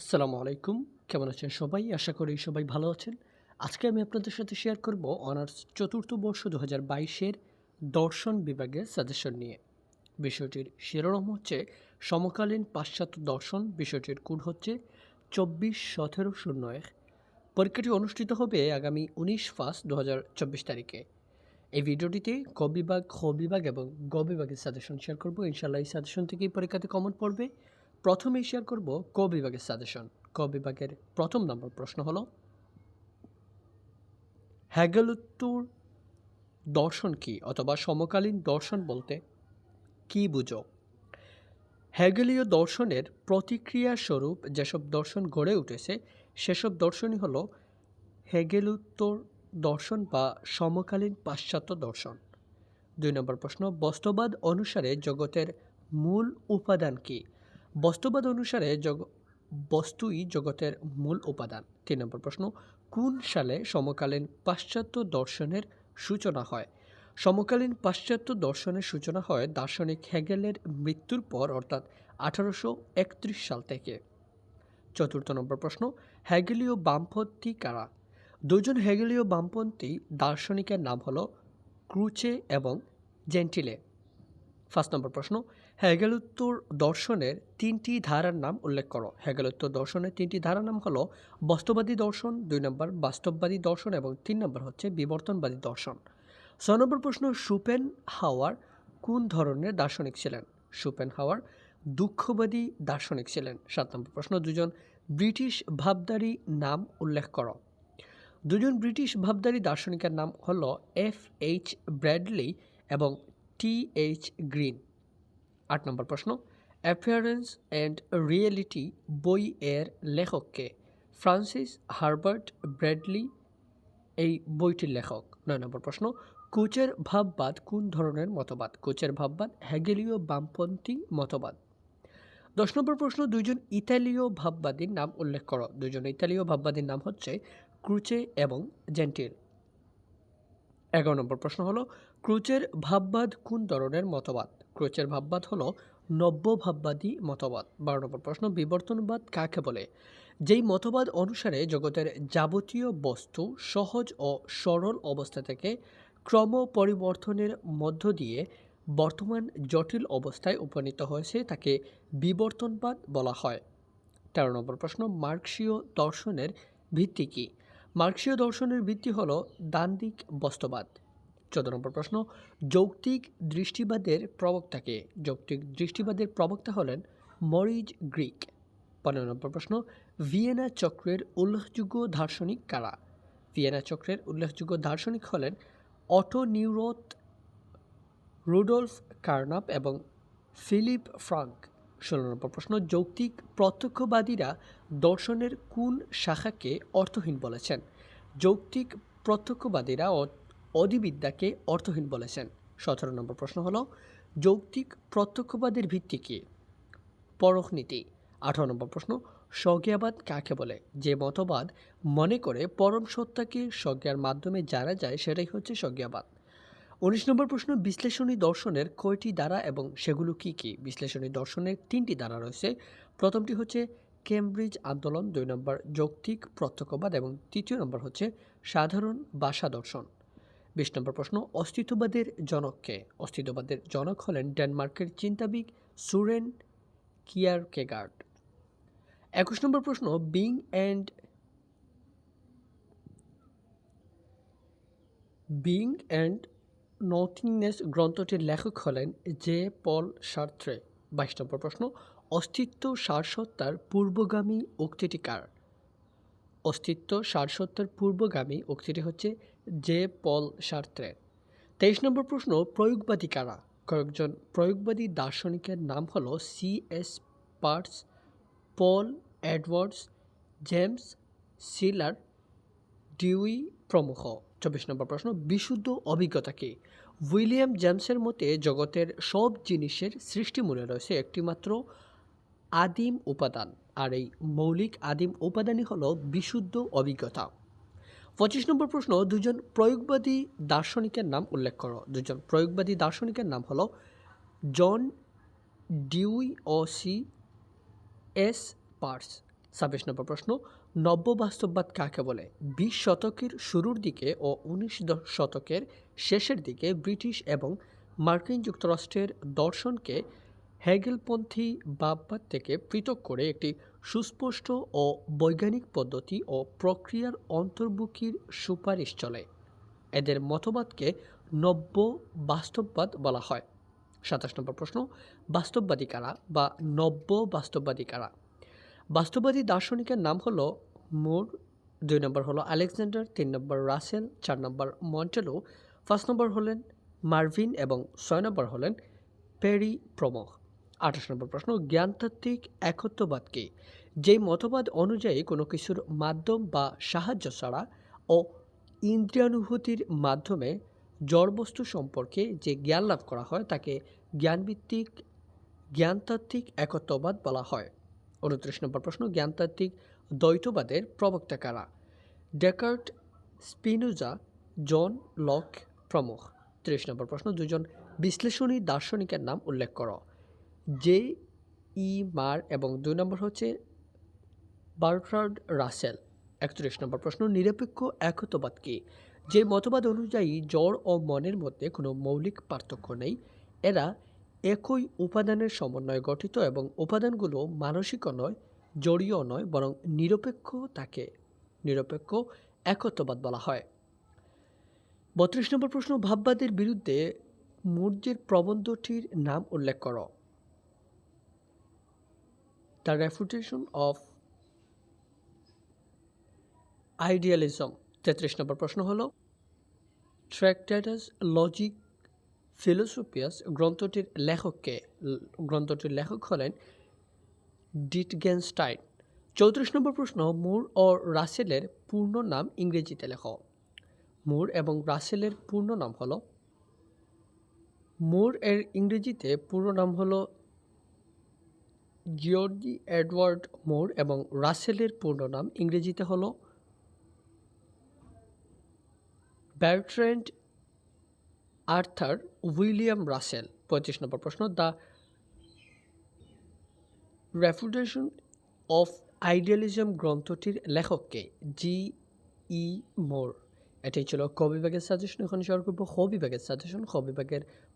আসসালামু আলাইকুম। কেমন আছেন সবাই? আশা করি সবাই ভালো আছেন। আজকে আমি আপনাদের সাথে শেয়ার করব অনার্স চতুর্থ বর্ষ দু হাজার বাইশের দর্শন বিভাগের সাজেশন নিয়ে। বিষয়টির শিরোনাম হচ্ছে, সমকালীন পাশ্চাত্য দর্শন। বিষয়টির কোড হচ্ছে চব্বিশ সতেরো শূন্য এক। পরীক্ষাটি অনুষ্ঠিত হবে আগামী উনিশ ফার্স্ট দু হাজার চব্বিশ তারিখে। এই ভিডিওটিতে ক বিভাগ, খ বিভাগ এবং গ বিভাগের সাজেশন শেয়ার করব। ইনশাল্লাহ এই সাজেশন থেকেই পরীক্ষাতে কমন পড়বে। প্রথমেই শেয়ার করব ক বিভাগের সাজেশন ক বিভাগের প্রথম নম্বর প্রশ্ন হলো হ্যাগেলুত্তর দর্শন কি অথবা সমকালীন দর্শন বলতে কি বুঝো? হ্যাগেলীয় দর্শনের প্রতিক্রিয়া স্বরূপ যেসব দর্শন গড়ে উঠেছে, সেসব দর্শনই হলো হেগেলুত্তর দর্শন বা সমকালীন পাশ্চাত্য দর্শন। দুই নম্বর প্রশ্ন, বস্তুবাদ অনুসারে জগতের মূল উপাদান কী? বস্তুবাদ অনুসারে জগ, বস্তুই জগতের মূল উপাদান। তিন নম্বর প্রশ্ন, কোন সালে সমকালীন পাশ্চাত্য দর্শনের সূচনা হয়? সমকালীন পাশ্চাত্য দর্শনের সূচনা হয় দার্শনিক হেগেলের মৃত্যুর পর, অর্থাৎ আঠারোশো একত্রিশ সাল থেকে। চতুর্থ নম্বর প্রশ্ন হ্যাগেলীয় বামপন্থী কারা? দুজন হ্যাগেলীয় বামপন্থী দার্শনিকের নাম হলো ক্রুচে এবং জেন্টিলে। ফার্স্ট নম্বর প্রশ্ন হ্যাগেলোত্তর দর্শনের তিনটি ধারার নাম উল্লেখ করো। হ্যাগেলোত্তর দর্শনের তিনটি ধারার নাম হলো বস্তুবাদী দর্শন, দুই নম্বর বাস্তববাদী দর্শন এবং তিন নম্বর হচ্ছে বিবর্তনবাদী দর্শন। ছ নম্বর প্রশ্ন সুপেন হাওয়ার কোন ধরনের দার্শনিক ছিলেন? সুপেন হাওয়ার দুঃখবাদী দার্শনিক ছিলেন। সাত নম্বর প্রশ্ন, দুজন ব্রিটিশ ভাবদারি নাম উল্লেখ করো। দুজন ব্রিটিশ ভাবদারি দার্শনিকের নাম হলো এফ এইচ ব্র্যাডলি এবং টি এইচ গ্রিন। আট নম্বর প্রশ্ন অ্যাপিয়ারেন্স অ্যান্ড রিয়েলিটি বই এর লেখককে ফ্রান্সিস হারবার্ট ব্র্যাডলি এই বইটির লেখক। নয় নম্বর প্রশ্ন, কোচের ভাববাদ কোন ধরনের মতবাদ? কোচের ভাববাদ হ্যাগেলীয় বামপন্থী মতবাদ। দশ নম্বর প্রশ্ন, দুইজন ইতালীয় ভাববাদীর নাম উল্লেখ করো। দুজন ইতালীয় ভাববাদীর নাম হচ্ছে ক্রুচে এবং জেন্টিল। এগারো নম্বর প্রশ্ন হলো, ক্রুচের ভাববাদ কোন ধরনের মতবাদ? ক্রুচের ভাববাদ হলো নব্য ভাববাদী মতবাদ। বারো নম্বর প্রশ্ন, বিবর্তনবাদ কাকে বলে? যেই মতবাদ অনুসারে জগতের যাবতীয় বস্তু সহজ ও সরল অবস্থা থেকে ক্রম পরিবর্তনের মধ্য দিয়ে বর্তমান জটিল অবস্থায় উপনীত হয়েছে তাকে বিবর্তনবাদ বলা হয়। তেরো নম্বর প্রশ্ন, মার্কসীয় দর্শনের ভিত্তি কী? মার্কসীয় দর্শনের ভিত্তি হল দান্দিক বস্তুবাদ। চোদ্দ নম্বর প্রশ্ন, যৌক্তিক দৃষ্টিবাদের প্রবক্তাকে, যৌক্তিক দৃষ্টিবাদের প্রবক্তা হলেন মরিজ গ্রিক। পনেরো নম্বর প্রশ্ন, ভিয়েনা চক্রের উল্লেখযোগ্য দার্শনিক কারা? ভিয়েনা চক্রের উল্লেখযোগ্য দার্শনিক হলেন অটো নিউরোথ রুডলফ কার্নাপ এবং ফিলিপ ফ্রাঙ্ক। ষোলো নম্বর প্রশ্ন, যৌক্তিক প্রত্যক্ষবাদীরা দর্শনের কোন শাখাকে অর্থহীন বলেছেন? যৌক্তিক প্রত্যক্ষবাদীরা অধিবিদ্যাকে অর্থহীন বলেছেন। সতেরো নম্বর প্রশ্ন হলো, যৌক্তিক প্রত্যক্ষবাদের ভিত্তি কী? পরখ নীতি। আঠারো নম্বর প্রশ্ন, স্বজ্ঞাবাদ কাকে বলে? যে মতবাদ মনে করে পরম সত্তাকে স্বজ্ঞার মাধ্যমে জানা যায়, সেটাই হচ্ছে স্বজ্ঞাবাদ। উনিশ নম্বর প্রশ্ন, বিশ্লেষণী দর্শনের কয়টি দ্বারা এবং সেগুলো কি কি? বিশ্লেষণী দর্শনের তিনটি দ্বারা রয়েছে। প্রথমটি হচ্ছে, কেমব্রিজ আন্দোলন। দুই নম্বর, যৌক্তিক প্রত্যক্ষবাদ। এবং তৃতীয় নম্বর হচ্ছে, সাধারণ ভাষা দর্শন। বিশ নম্বর প্রশ্ন, অস্তিত্ববাদের জনককে অস্তিত্ববাদের জনক হলেন ডেনমার্কের চিন্তাবিদ সুরেন কিয়ার কেগার্ড একুশ নম্বর প্রশ্ন, being and being and nothingness গ্রন্থটির লেখক হলেন জে পল সার্থ্রে বাইশ নম্বর প্রশ্ন, অস্তিত্ব সারসত্তার পূর্বগামী উক্তিটি কার? অস্তিত্ব সারসত্তার পূর্বগামী উক্তিটি হচ্ছে জে পল সার্থ্রের তেইশ নম্বর প্রশ্ন, প্রয়োগবাদী কারা? কয়েকজন প্রয়োগবাদী দার্শনিকের নাম হল C S Peirce Paul Edwards James Schiller, Dewey প্রমুখ। চব্বিশ নম্বর প্রশ্ন, বিশুদ্ধ অভিজ্ঞতা কী? উইলিয়াম জেমসের মতে, জগতের সব জিনিসের সৃষ্টি মনে রয়েছে একটিমাত্র আদিম উপাদান, আর এই মৌলিক আদিম উপাদানই হলো বিশুদ্ধ অভিজ্ঞতা। পঁচিশ নম্বর প্রশ্ন, দুজন প্রয়োগবাদী দার্শনিকের নাম উল্লেখ করো। দুজন প্রয়োগবাদী দার্শনিকের নাম হলো জন ডিউই ও সি এস পার্স। ছাব্বিশ নম্বর প্রশ্ন নব্য বাস্তববাদ কাকে বলে? বিশ শতকের শুরুর দিকে ও উনিশ শতকের শেষের দিকে ব্রিটিশ এবং মার্কিন যুক্তরাষ্ট্রের দর্শনকে হ্যাগেলপন্থী বাববাদ থেকে পৃথক করে একটি সুস্পষ্ট ও বৈজ্ঞানিক পদ্ধতি ও প্রক্রিয়ার অন্তর্ভুক্তির সুপারিশ চলে। এদের মতবাদকে নব্য বাস্তববাদ বলা হয়। সাতাশ নম্বর প্রশ্ন বাস্তববাদী কারা বা নব্য বাস্তববাদী কারা বাস্তববাদী দার্শনিকের নাম হলো মুর, দুই নম্বর হলো আলেকজান্ডার, তিন নম্বর রাসেল, চার নম্বর মন্টেলো, পাঁচ নম্বর হলেন মার্ভিন এবং ছয় নম্বর হলেন পেরি প্রমুখ আঠাশ নম্বর প্রশ্ন, জ্ঞানতাত্ত্বিক একত্ববাদ কি? যেই মতবাদ অনুযায়ী কোনো কিছুর মাধ্যম বা সাহায্য ছাড়া ও ইন্দ্রিয়ানুভূতির মাধ্যমে জড়বস্তু সম্পর্কে যে জ্ঞান লাভ করা হয়, তাকে জ্ঞানভিত্তিক জ্ঞানতাত্ত্বিক একত্ববাদ বলা হয়। উনত্রিশ নম্বর প্রশ্ন, জ্ঞানতাত্ত্বিক দ্বৈতবাদের প্রবক্তা কারা? ডেকার্ট স্পিনোজা, জন লক প্রমুখ। ত্রিশ নম্বর প্রশ্ন, দুজন বিশ্লেষণী দার্শনিকের নাম উল্লেখ করো। জে ই মার এবং দুই নম্বর হচ্ছে বার্ট্রার্ড রাসেল। একত্রিশ নম্বর প্রশ্ন, নিরপেক্ষ একত্ববাদ কি? যে মতবাদ অনুযায়ী জড় ও মনের মধ্যে কোনো মৌলিক পার্থক্য নেই, এরা একই উপাদানের সমন্বয়ে গঠিত এবং উপাদানগুলো মানসিকও নয় জড়ীয় নয়, বরং নিরপেক্ষ তাকে নিরপেক্ষ একত্ববাদ বলা হয়। বত্রিশ নম্বর প্রশ্ন, ভাববাদের বিরুদ্ধে মৌর্যের প্রবন্ধটির নাম উল্লেখ করো। The refutation of idealism. তেত্রিশ নম্বর প্রশ্ন হলো ট্র্যাক্টাটাস লজিক ফিলোসোপিয়াস গ্রন্থটির লেখককে, গ্রন্থটির লেখক হলেন ডিটগেনস্টাইন। চৌত্রিশ নম্বর প্রশ্ন, মুর ও রাসেলের পূর্ণ নাম ইংরেজিতে লেখ। মুর এবং রাসেলের পূর্ণ নাম হলো, মুর এর ইংরেজিতে পূর্ণ নাম হলো জিওর্জি এডওয়ার্ড মুর এবং রাসেলের পূর্ণ নাম ইংরেজিতে হলো ব্যার্ট্রেন্ড আর্থার উইলিয়াম রাসেল পঁয়ত্রিশ নম্বর প্রশ্ন। দ্য রেফুটেশন অফ আইডিয়ালিজম গ্রন্থটির লেখককে জি ই মোর এটাই ছিল ক বিভাগের সাজেশন এখন শেয়ার করব খ সাজেশন খ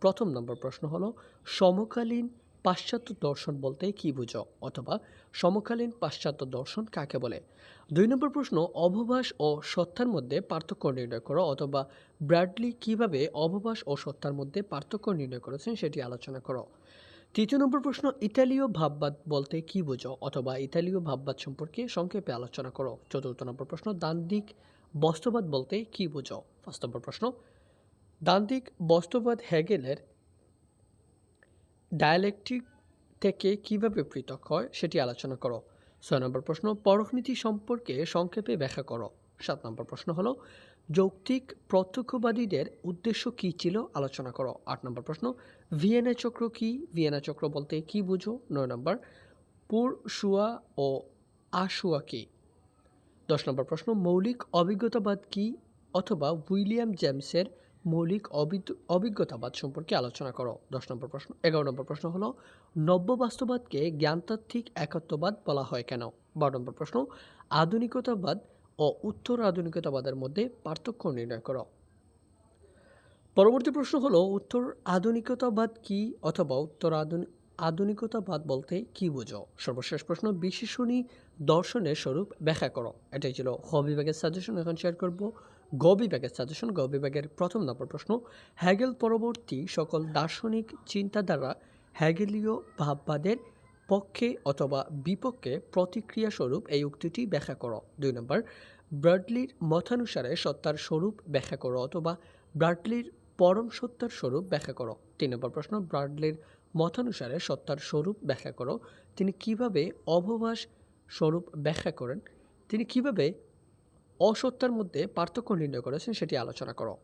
প্রথম নম্বর প্রশ্ন হলো, সমকালীন পাশ্চাত্য দর্শন বলতে কি বুঝো অথবা সমকালীন পাশ্চাত্য দর্শন কাকে বলে? দুই নম্বর প্রশ্ন, অবভাস ও সত্তার মধ্যে পার্থক্য নির্ণয় করো অথবা ব্র্যাডলি কীভাবে অবভাস ও সত্তার মধ্যে পার্থক্য নির্ণয় করেছেন সেটি আলোচনা করো। তৃতীয় নম্বর প্রশ্ন, ইতালীয় ভাববাদ বলতে কি বোঝো অথবা ইতালীয় ভাববাদ সম্পর্কে সংক্ষেপে আলোচনা করো? চতুর্থ নম্বর প্রশ্ন দান্দিক বস্তুবাদ বলতে কি বোঝো? পাঁচ নম্বর প্রশ্ন দান্দিক বস্তুবাদ হ্যাগেলের ডায়ালেকটিক থেকে কীভাবে পৃথক হয় সেটি আলোচনা করো। ছয় নম্বর প্রশ্ন পরকনীতি সম্পর্কে সংক্ষেপে ব্যাখ্যা করো। সাত নম্বর প্রশ্ন হলো, যৌক্তিক প্রত্যক্ষবাদীদের উদ্দেশ্য কী ছিল? আলোচনা করো। আট নম্বর প্রশ্ন, ভিয়েনা চক্র কি? ভিয়েনা চক্র বলতে কি বুঝো? নয় নম্বর পুর শুয়া ও আশুয়া কি? দশ নম্বর প্রশ্ন, মৌলিক অভিজ্ঞতাবাদ কি? অথবা উইলিয়াম জেমসের মৌলিক অভিজ্ঞতাবাদ সম্পর্কে আলোচনা করো। দশ নম্বর প্রশ্ন, এগারো নম্বর প্রশ্ন হলো, নব্য বাস্তববাদকে জ্ঞানতাত্ত্বিক একত্ববাদ বলা হয় কেন? বারো নম্বর প্রশ্ন, আধুনিকতাবাদ ও উত্তর আধুনিকতাবাদের মধ্যে পার্থক্য নির্ণয় করো। পরবর্তী প্রশ্ন হলো, উত্তর আধুনিকতাবাদ কি অথবা উত্তর আধুনিক আধুনিকতাবাদ বলতে কি বোঝো? সর্বশেষ প্রশ্ন, বিশেষণী দর্শনের স্বরূপ ব্যাখ্যা করো। এটাই ছিল হ বিভাগের সাজেশন এখন শেয়ার করব। গ বিভাগের সাজেশন গ বিভাগের প্রথম নম্বর প্রশ্ন, হ্যাগেল পরবর্তী সকল দার্শনিক চিন্তাধারা হ্যাগেলীয় ভাববাদের পক্ষে অথবা বিপক্ষে প্রতিক্রিয়া স্বরূপ এই উক্তিটি ব্যাখ্যা করো। দুই নম্বর ব্রাডলির মতানুসারে সত্তার স্বরূপ ব্যাখ্যা করো অথবা ব্রাডলির পরম সত্তার স্বরূপ ব্যাখ্যা করো। তিন নম্বর প্রশ্ন ব্রাডলির মতানুসারে সত্তার স্বরূপ ব্যাখ্যা করো। তিনি কীভাবে অবভাস স্বরূপ ব্যাখ্যা করেন? তিনি কীভাবে অসত্তার মধ্যে পার্থক্য নির্ণয় করেছেন সেটি আলোচনা করো।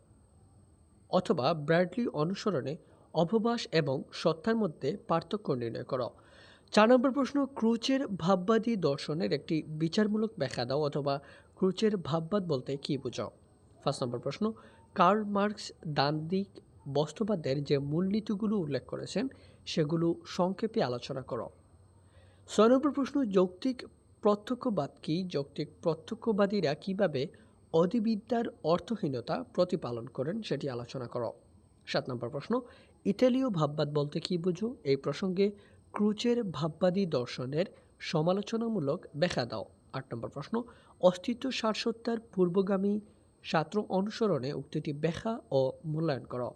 অথবা ব্র্যাডলি অনুসরণে অবভাস এবং সত্তার মধ্যে পার্থক্য নির্ণয় করো। চার নম্বর প্রশ্ন, ক্রুচের ভাববাদী দর্শনের একটি বিচারমূলক ব্যাখ্যা দাও অথবা ক্রুচের ভাববাদ বলতে কী বোঝাও ফার্স্ট নম্বর প্রশ্ন, কার্ল মার্কস দান্দিক বস্তুবাদের যে মূলনীতিগুলো উল্লেখ করেছেন, সেগুলো সংক্ষেপে আলোচনা করো। ছয় নম্বর প্রশ্ন, যৌক্তিক প্রত্যক্ষবাদ কি? যৌক্তিক প্রত্যক্ষবাদীরা কীভাবে অধিবিদ্যার অর্থহীনতা প্রতিপালন করেন সেটি আলোচনা করো। সাত নম্বর প্রশ্ন, ইতালীয় ভাববাদ বলতে কি বুঝো? এই প্রসঙ্গে ক্রুচের ভাববাদী দর্শনের সমালোচনামূলক ব্যাখ্যা দাও। আট নম্বর প্রশ্ন, অস্তিত্ব সারসত্তার পূর্বগামী ছাত্র অনুসরণে উক্তিটি ব্যাখ্যা ও মূল্যায়ন করো।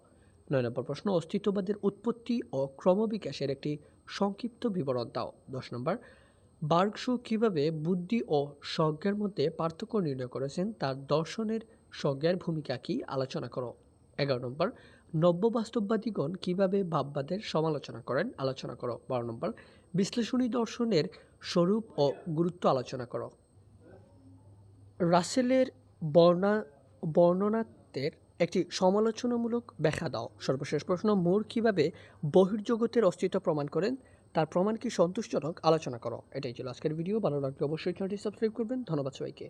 নয় নম্বর প্রশ্ন, অস্তিত্ববাদের উৎপত্তি ও ক্রমবিকাশের একটি সংক্ষিপ্ত বিবরণ দাও। দশ নম্বর বার্গশু কীভাবে বুদ্ধি ও সজ্ঞার মধ্যে পার্থক্য নির্ণয় করেছেন তার দর্শনের সজ্ঞার ভূমিকা কি আলোচনা করো। এগারো নম্বর, নব্য বাস্তববাদীগণ কীভাবে ভাববাদের সমালোচনা করেন আলোচনা করো। বারো নম্বর, বিশ্লেষণী দর্শনের স্বরূপ ও গুরুত্ব আলোচনা করো। রাসেলের বর্ণা বর্ণনাত্বের একটি সমালোচনামূলক ব্যাখ্যা দাও। সর্বশেষ প্রশ্ন, মোর কীভাবে বহির্জগতের অস্তিত্ব প্রমাণ করেন? তার প্রমাণ কি সন্তোষজনক? আলোচনা করো। এটাই ছিল আজকের ভিডিও ভালো লাগলে অবশ্যই চ্যানেলটি সাবস্ক্রাইব করবেন। ধন্যবাদ সবাইকে।